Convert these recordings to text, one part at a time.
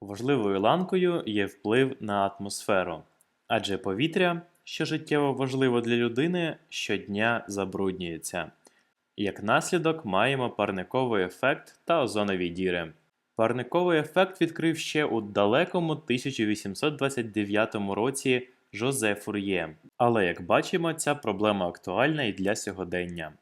Важливою ланкою є вплив на атмосферу, адже повітря, що життєво важливо для людини, щодня забруднюється. Як наслідок маємо парниковий ефект та озонові діри. Парниковий ефект відкрив ще у далекому 1829 році Жозе Фур'є, але як бачимо, ця проблема актуальна і для сьогодення.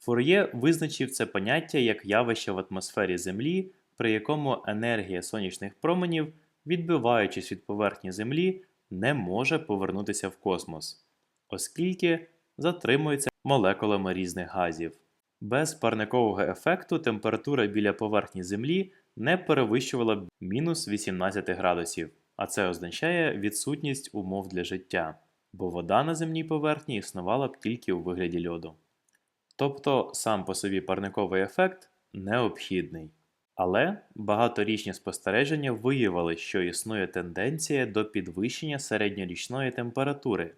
Фур'є визначив це поняття як явище в атмосфері Землі, при якому енергія сонячних променів, відбиваючись від поверхні Землі, не може повернутися в космос, оскільки затримується молекулами різних газів. Без парникового ефекту температура біля поверхні Землі не перевищувала б мінус 18 градусів, а це означає відсутність умов для життя, бо вода на земній поверхні існувала б тільки у вигляді льоду. Тобто сам по собі парниковий ефект необхідний. Але багаторічні спостереження виявили, що існує тенденція до підвищення середньорічної температури.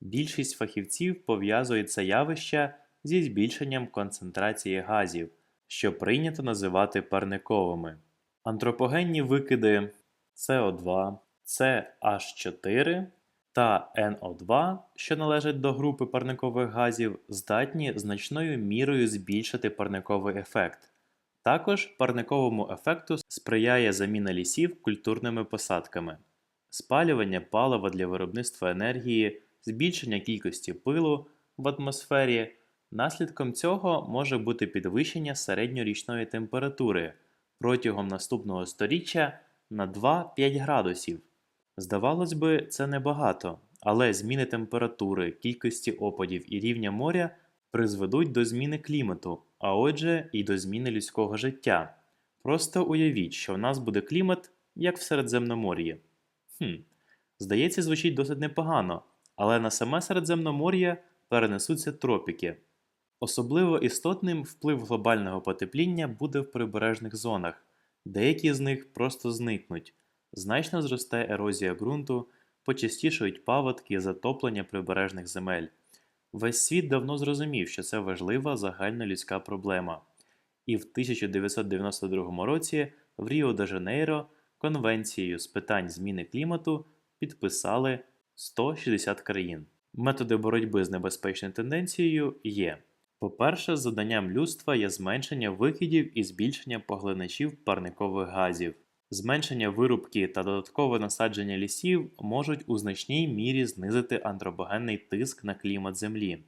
Більшість фахівців пов'язують це явище зі збільшенням концентрації газів, що прийнято називати парниковими. Антропогенні викиди СО2, CH4 та NO2, що належать до групи парникових газів, здатні значною мірою збільшити парниковий ефект. Також парниковому ефекту сприяє заміна лісів культурними посадками, спалювання палива для виробництва енергії, збільшення кількості пилу в атмосфері. Наслідком цього може бути підвищення середньорічної температури протягом наступного сторіччя на 2-5 градусів. Здавалось би, це небагато, але зміни температури, кількості опадів і рівня моря призведуть до зміни клімату, а отже, і до зміни людського життя. Просто уявіть, що в нас буде клімат, як в Середземномор'ї. Хм, здається, звучить досить непогано, але на саме Середземномор'я перенесуться тропіки. Особливо істотним вплив глобального потепління буде в прибережних зонах, деякі з них просто зникнуть, значно зросте ерозія ґрунту, почастішають паводки затоплення прибережних земель. Весь світ давно зрозумів, що це важлива загальнолюдська проблема. І в 1992 році в Ріо де Жанейро Конвенцією з питань зміни клімату підписали 160 країн. Методи боротьби з небезпечною тенденцією є. По-перше, завданням людства є зменшення викидів і збільшення поглиначів парникових газів. Зменшення вирубки та додаткове насадження лісів можуть у значній мірі знизити антропогенний тиск на клімат Землі.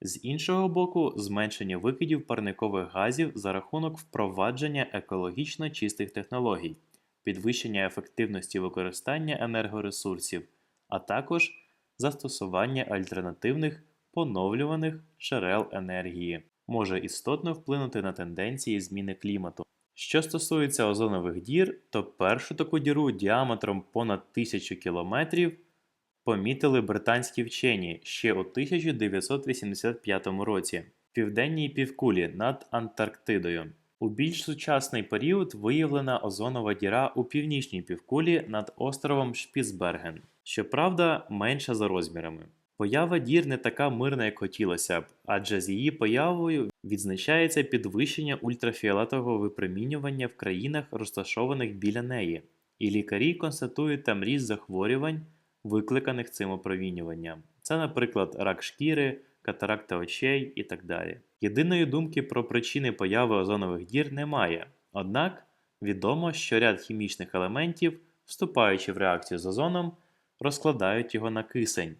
З іншого боку, зменшення викидів парникових газів за рахунок впровадження екологічно чистих технологій, підвищення ефективності використання енергоресурсів, а також застосування альтернативних поновлюваних джерел енергії може істотно вплинути на тенденції зміни клімату. Що стосується озонових дір, то першу таку діру діаметром понад 1000 км помітили британські вчені ще у 1985 році в південній півкулі над Антарктидою. У більш сучасний період виявлена озонова діра у північній півкулі над островом Шпіцберген, щоправда, менша за розмірами. Поява дір не така мирна, як хотілося б, адже з її появою відзначається підвищення ультрафіолетового випромінювання в країнах, розташованих біля неї, і лікарі констатують там ріст захворювань, викликаних цим опромінюванням. Це, наприклад, рак шкіри, катаракта очей і так далі. Єдиної думки про причини появи озонових дір немає, однак відомо, що ряд хімічних елементів, вступаючи в реакцію з озоном, розкладають його на кисень